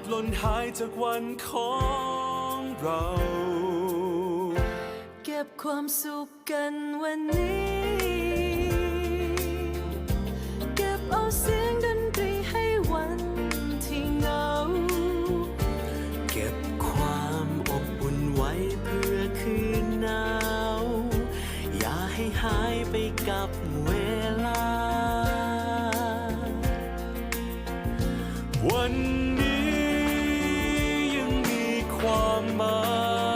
อาจหล่นหายจากวันของเรา เก็บความสุขกันวันนี้ เก็บเอาเสียงดนตรีให้วันที่เหงา เก็บความอบอุ่นไว้เพื่อคืนหนาว อย่าให้หายไปกับเว มีค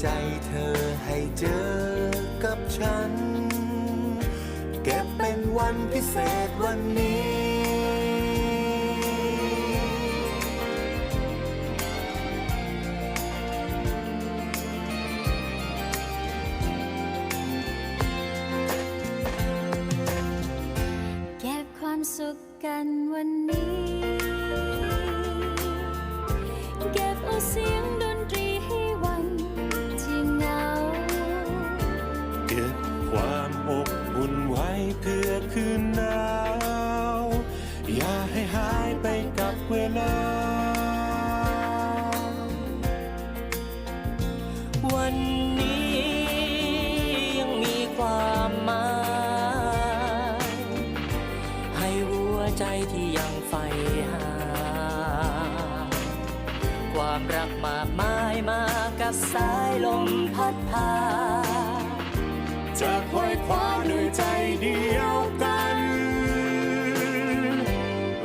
ใจเธอให้เจอกับฉัน เก็บเป็นวันพิเศษวันนี้ เก็บความสุขกันวันนี้ เก็บเอาเสียง ยังใฝ่หา ความรักมากมายมากับสายลมพัดพาจะคอยคว้าด้วยใจเดียวกัน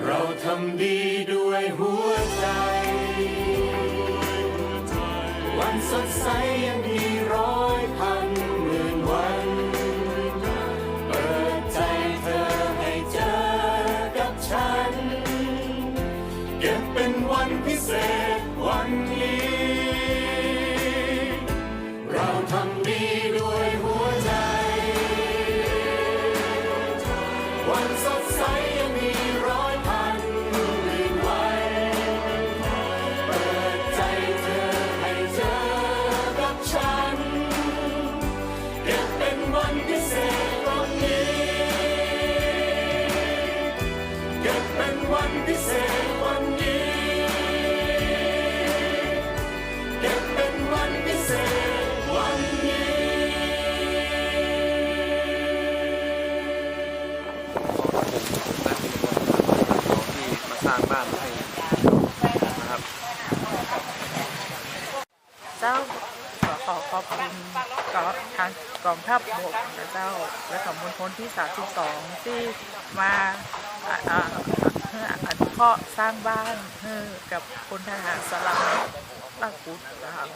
เราทำดีด้วยหัวใจ วันสดใส เป็นวันพิเศษวันนี้ เราทำดีด้วย จ้าขอขอบคุณกองทางกองทัพบกนะเจ้า และของมณฑลที่ 32 ที่มาเพื่ออนุเคราะห์สร้างบ้านกับคนทหารสลับลากุดนะครับ